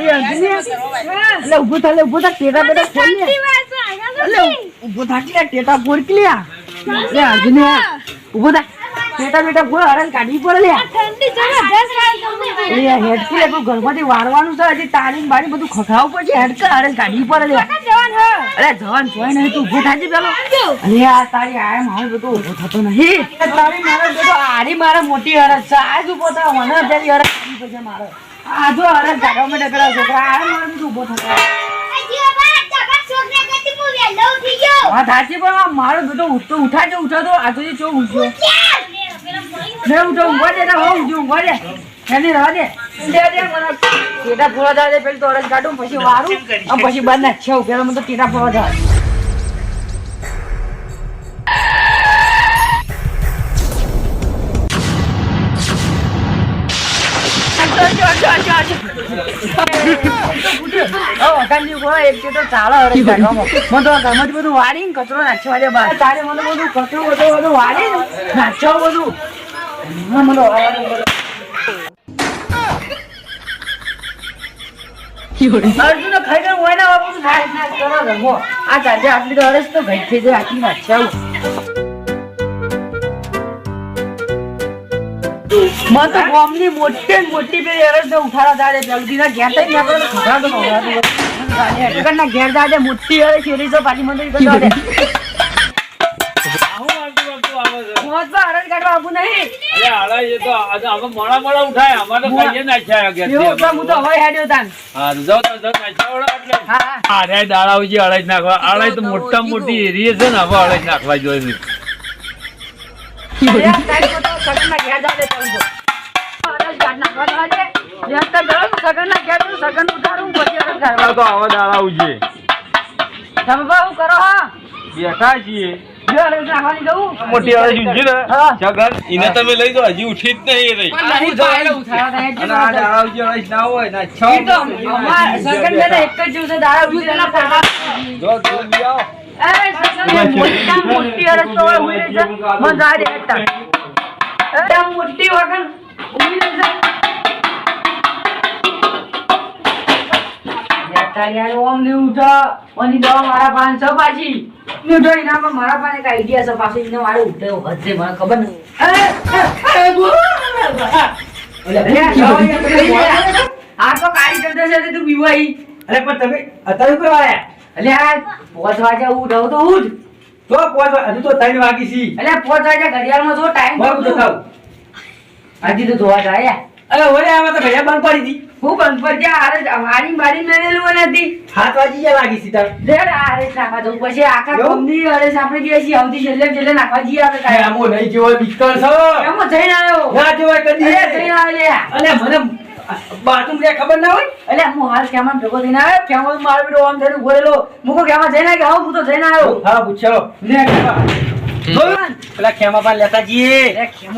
તારી અંજની એટલે ઊભો થા લે થા ટેટા બેટા ફોડ એટલે ઊભો થા કે ટેટા ફોડ કે લ્યા લે અંજની ઊભો થા. ટેટા બેટા ફોડ હરણ કાઢી પડે લ્યા. એ હેડકી લે તું ઘરમાંથી વારવાનું છે હજી તાળી બાળી બધું ખખડાવવું પડશે. હેડકે હરણ કાઢી પડે લ્યા. અરે જવાન જોઈ નહીં તું ઊભો થાજી પેલો. અરે આ તારી આય મારે બધું ઊભો થતો નહીં. તારી મારે બધું આરી મારા મોટી હરસ છે. આજ ઊભો થા મને અત્યારે હરસ કાઢી મારે. આ જો હરસ કાઢવા માટે પેલા છોકરા આ મારે બધું ઊભો થતો હા થાચી પણ મારો બેટો ઉઠતો ઉઠાજો ઉઠાતો આ તો ચો ઉઠ્યો ને ઉઠો ઊંઘવા દે હો ઉઠ્યો ઊંઘવા દે. એની રવા દે. દે દે મને ટેટા ફોડા દે પેલી તો હરસ કાઢું પછી વારું. પછી ના છેવ પેલા મને તો ટેટા ફોડા અર્જુન ખાઈ ગયો હોય ને. આ ચાલશે આટલી તો અરસ તો ભાઈ થઈ જાય આટલી નાખશે આવું મને મોટી મોટી પેલી અરસ ઉઠાડા તારે પેલું ઘેર થઈ ને આપણે ખવડાવતો ખવડાવતો. હેઠળના ઘેર જાજે મોટી અરસ શેરી તો તો તો તો તો તો તો તો મોટા મોટી એરિયા છે ને, હવે અળાઈ નાખવા જોઈએ બેઠા છીએ જવું મોટી ને જગન તમે લઈ દો હજી ઉઠી જ નહીં રહી અળાઈ ના હોય ના છ તો સગન એક જ દિવસે દાડા ઉઠી તેના ફરવા. જો તું બી આવો એ સગન એ મોટી વગર યાર ઓમ ઉઠો દવા મારા પાન છે પાછી ની ઉઠો એના પર મારા પાન એક આઈડિયા છે પાછી એને મારે ઉઠે હશે મને ખબર નહીં આ તો કાળી ચડે છે તું બીવાઈ અરે પણ તમે અત્યારે કોઈ વાળ્યા અલે આ પોચ વાગે ઉઠ હવે તો ઉઠ. તો પાંચ હજુ તો ત્રણ વાગી છી. અલે પોચ વાગે ઘડિયાળમાં જો ટાઈમ બહુ દેખાવ. ખાવ તો ધોવા જાય અરે ઓરે આમાં તો ભૈયા બંધ પડી દી હું બંધ પડી જા આરે મારી મારી મેલેલું નથી હાથ વાગી ગયા લાગી છી તાર? રે આરે નાખવા જવું પછી આખા? કંપની અરે આપણે ગયા છીએ. આવતી છેલ્લે છેલ્લે નાખવા જઈએ આપણે કાંઈ. આમો નહીં જેવો બીકર છો એમાં જઈને આવ્યો. ના જેવો કદી. અરે જઈને આવ્યો લે. અને મને બાથરૂમ રે ખબર ના હોય? એટલે હું હાલ કેમાં ભેગો થઈને આવ્યો? કેમાં મારો આમ થઈને બોલેલો મૂકો કેમાં જઈને કે કે હું તો જઈને આવ્યો. હા, પૂછ્યો. લે. જોયું? પેલા ખેમા લેતા જઈએ.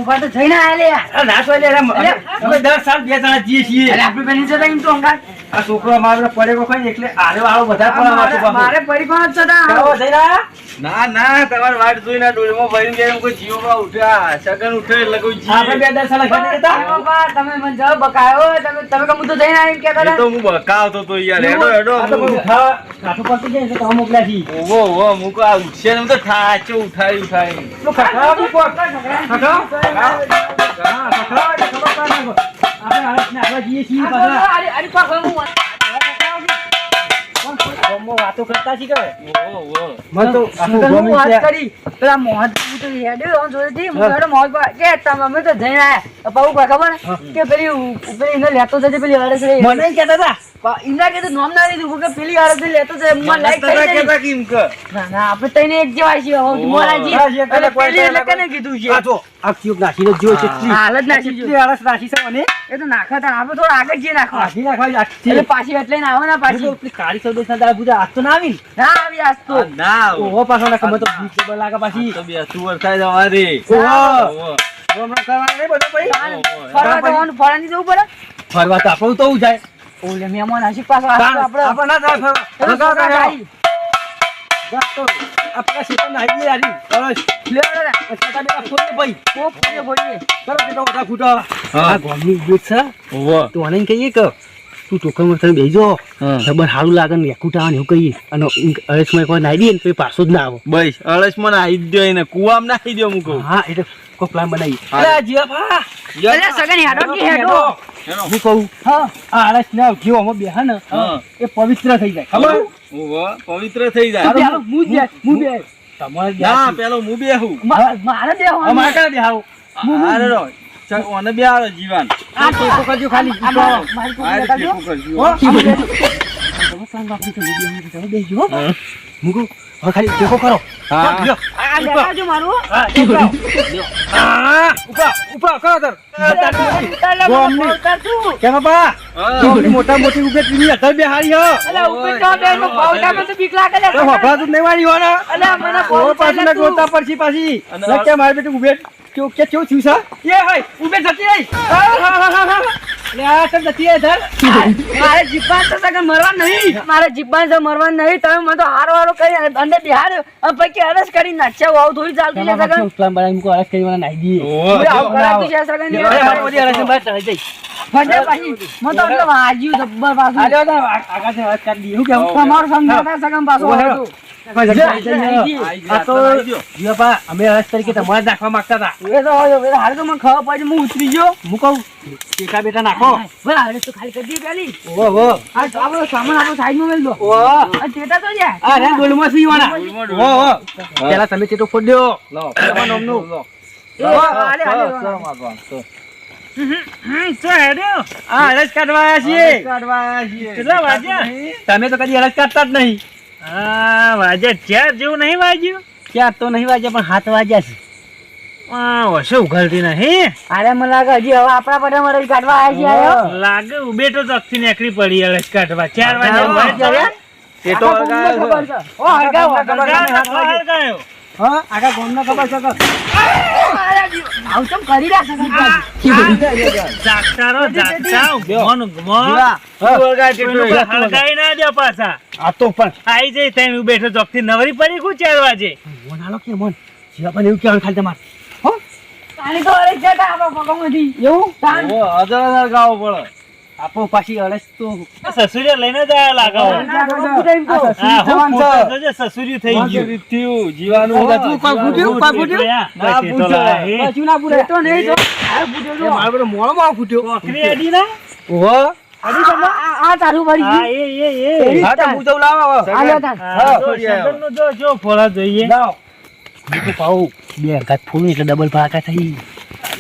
અરે તો જઈને આવ્યા ના તો અમે અમે દર સાલ બે જણા જઈએ છીએ. આપણે પેલી જતા એમ તો અંગાત. આ છોકરો અમારો પડે કોઈ એટલે આરે આવો બધા પણ મારે છે થઈ રહ્યા? ના ના તમારે વાટ જોઈને ડોલમાં ભરીને ગયા કોઈ જીવમાં ઉઠ્યા. સગન ઉઠે એટલે કોઈ આપણે બે દર સાલ ઘરે હતા તમે મને જવાબ બકાયો. તમે તમે કમ તો જઈને આવી એમ હતા. તો હું બકાવતો તો યાર. એડો એડો તો ઉઠાવા કાઠું પડતું જાય તમે મોકલ્યા છીએ. ઓવો ઓવો મુકો આ ઉઠશે ને હું તો થાચો ઉઠાઈ ઉઠાઈ વાત- કરતા ઓવો મને તો. કરી પેલા મોહન તો હેડ્યો આમ જોડેથી, હું હેડો મોહન કે તમે તો જઈને આયા. તો કોઈ ખબર? કે પેલી પેલી એને લેતો જજે પેલી અરસ રે. મને કહેતા હતા. પણ કે નામ ના લીધું. કે પેલી અરસ લેતો જજે, મને લાઈક કરી કેતા કેમ કે ના ના આપણે તઈને એક જેવા છીએ. હવે મોરાજી. હા, એટલે પેલી એટલે કને કીધું છે? આ જો, આ ક્યુબ નાખીને જોયો છે એટલી. નાખી એટલી આળસ નાખી છે મને. એ તો નાખવા તા આપણે થોડા આગળ નાખવા. નાખી નાખવા એટલે પાછી એટલે ને આવો ને પાછી. પેલી કાળી સૌદેશ ના દાડા બુધા આજ તો ના આવી ના? આવી આજ તો. ના ઓહો પાછો નાખે, મને તો બીક લાગે પાછી. તો બેસતું વરસાદ નહીં બધું પછી. ફરવા તો આપણું તો જાય ઓલે મહેમાન આશિક પાછો આપણે આપણે ના થાય ફરવા. આપણા ક્ષેત્રમાં આવી ગયા રી. બસ. લે લે લે. છતાં પેલા ફોડીએ ભાઈ. ઓ ફોડીએ ફોડીએ. કરો કે તો બધા ફૂટો. હા. આ ગામની ઇજ્જત છે. ઓવો. તો આને કહીએ કે તું ટોકરમાં તમે બેસજો ખબર સારું લાગે ને એકુટા ને એવું કહીએ અને અળસમાં કોઈ નાઈ દઈએ ને તો પાછો જ ના આવો. બસ અળસમાં નાઈ દો એને. કુવામાં નાખી દો મૂકો. હા એટલે કોઈ પ્લાન બનાવી. અરે જીવાભા, અરે સગન હેડો કે હેડો. હું કહું? હા. આ અળસ ના જીવ અમે બેહે ને હા. એ પવિત્ર થઈ જાય. ખબર? પવિત્ર થઈ જાય. હું જ હું બે તમારે બે ના પેલો હું બેહું. મારે દેવાનું અમારે ક્યાં જીવાન આ ટેકો કરજો ખાલી મારી. ટેકો કરજો, હો? તમે તમે. હવે ખાલી ટેકો કરો હા. લ્યો. આ મારું હા, કરો તાર. કેમ? મોટા મોટી ઉભેટની અધર બેહારી હો. અલા, ઉપર તો બે નો પાવડામાં તો બીક લાગે છે. તો વપરાતું જ નહીં વાળી હો અલા, મને બહુ ને તું. ગોતા પાછી. અને લે મારી બેટી ઉભેટ. કેવું- કે કેવું થયું છે? એ હોય, ઉભેટ જતી રહી. હા, હા, હા, હા. લે, આ કેમ જતી રહી ધર? મારે જીબ્બાન તો સગન મરવા નહીં મારે જીબ્બાન તો મરવા નહીં તમે મને તો હારો હારો કરી અંદર બિહાર અને પછી અરસ કરી નાખ્યા આવું થોડી ચાલતી છે સગન પ્લાન બનાવી મૂકો, અરસ કરી વાળા નાઈ હવે આવું કરાતું છે સગન મારી બધી અરસની બહાર ચડાઈ જાય. ફટે પછી મને તો એટલે વાજ્યું જબ્બર પાછું આ લ્યો, તાર આ- આકાશને અરસ કાઢી દઈએ. શું કેવું? તમારું સમજાતા સગન પાછું અમે અરસ તરીકે તમારે નાખવા માંગતા હતા. એ તો હવે હવે હાલ તો મને ખબર પડી હું ઉતરી ગયો. હું કહું ટેકા બેટા નાખો. હાલ તો ખાલી કરી દઈએ પેલી. ઓહો, ઓહો. આ તો આપણો સામાન આપણો દો. ટેટા તો ઓહો, પેલા તમે ચેટો ફોડ દ્યો. લો, તમારું. લો. હાલે, હાલે, વાગ્યા? તમે તો કદી અલગ કાઢતા જ નહીં. આ વાજે ચાર જેવું નહીં વાગ્યું ચાર તો નહીં વાગ્યા પણ હાથ વાગ્યા છે આ વસે ઉઘાડતી નહીં અરે મને લાગે હજી હવે આપણા પડે મારે કાઢવા આવી છે લાગે ઉબેટો ચોકથી નીકળી પડી અલગ કાઢવા ચાર વાગે હા, હા. એ તો. ઓ, હળગાવો, ખબર હળગાવો. છે. હળગાયો, હળગાયો. હા આગા ગોમના ખબર છે આવું કરી ના દે પાછા. આ તો પણ. આઈ જઈ તઈ ઉભેટો ચોકથી નવરી પડી કુ ચાર વાજે મોન હાલો કે મોન? જીવા પણ એવું કહેવાનું ખાલી તમારે. હો? પાણી તો અરે જતા આપણા પગમાંથી. એવું? તાન. ઓહો, હજાર હજાર ગાવો પડે. આપો પાછી અરસ તો સસુરિયા લઈને જ આયા લાગો. સસુરી થઈ ગયું. જવાન થયું, બધું ફૂટ્યું ફૂટ્યું. ના બસ એ તો પૂછો. લાહી. પાછું ના પૂરે તો નહીં જો. આ પૂછ્યો એ જો. મારા બધો મોળામાં ફૂટ્યો. ચોકડી અડી ના? ઓહો. આ- આ તારું ભરી હા એ એ એ. હા તો હું જઉં લાવો હવે. આ હા, જો ફરી આવ્યો. સગનનું જો જો જોઈએ. લાવો. હું તો બે અંગાત ફૂલ એટલે ડબલ ફાકા થઈ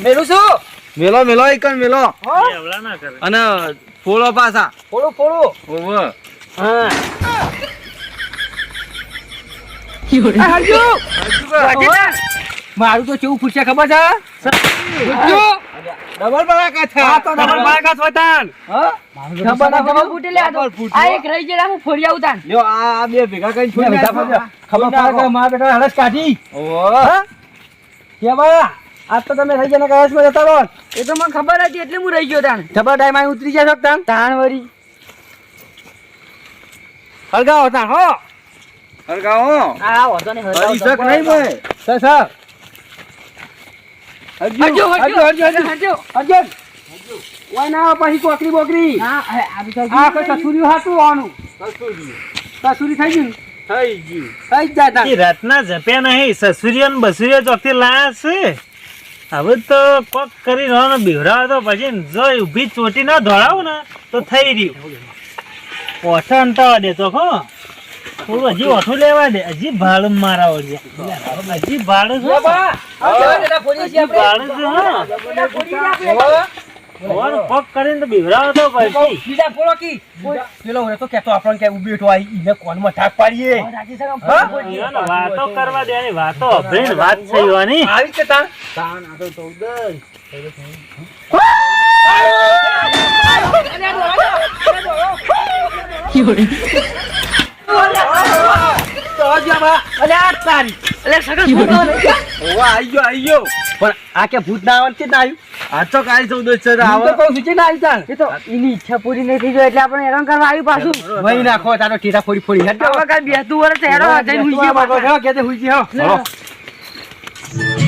મેલું શું મેલો મેલો એકન મેલો એવડા ના કરે. અને ફોળો પાછા. ફોળો ફોળો. હા. મારું તો કેવું ફૂટશે ખબર છે? ડબલ બરાકા આ તો ડબલ ભાગા છો ખબર ફૂટે લે આ એક રહી ગયેલા હું ફોડી આવું તાન. લ્યો, આ આ બે ભેગા કરીને છોડી ખબર. પડે કે મારા બેટા હળસ કાઢી. ઓહો. કે બા આજ તો તમે થઈ ગયા ને કયાસમાં જતા રહો. એ તો મને ખબર હતી એટલે હું રહી ગયો તાન જબર ટાઈમ અહીં ઉતરી જશો છો તાણ? વરી હળગાવો તાન હો. હળગાવો. આ વાંધો નહીં, હળગાવો, શક નહીં ભાઈ. Sir sir. ઓય ના પછી કોકરી બોકરી. ના, આ- કોઈ કસૂરી હાટું આનું કસૂરી થઈ ગયું થઈ ગયું. થઈ જાય તાન. જપ્યા નહીં સસુરિયો ને બસુરિયો ચોકથી લાયા છે. હવે તો કોક કરી રહ્યો બીવરાવો તો પછી જો ઊભી ચોટી ના ધોળાવું ને તો થઈ રહ્યું. ઓઠો અંટાવા દેતો ખો. થોડું હજી ઓઠું લેવા દે. હજી ભાડું મારા ઓળ્યા હજી ભાડું છે. હજી આપણે? ભાડું છે હા. ભગવાન કોક કરીને તો બીવરાવો તો પછી બીજા ફોડો કી પેલો ઓરે તો કેતો આપણને કે ઊભી બેઠો આઈ ઈને કોનમાં ઠાક પાડીએ રાજી સર, હા? વાતો કરવા દેવાની વાતો અભરીને વાત છે યોની આવી કે તાન તો હજી આમાં અલે આ તારી અલે સગન ફોટો લઈ જા. ઓહો, આઈ ગયો આઈ ગયો. પણ આ કે ભૂત ના આવવાનું છે ના આવ્યું આ તો કાંઈ ચૌદસ છે આવો. તો કહું છું ના આવી તાન? એ તો એની ઈચ્છા પૂરી નહીં થઈ ગઈ એટલે આપણે હેરાન કરવા આવ્યું પાછું. વહી નાખો તારો ટીટા ફોડી ફોડી. હેડ. હવે કાંઈ બેસતું વર્ષ હેડો જઈને હુઈ ગયા બાબા કે હુઈ ગયો. લે, લે.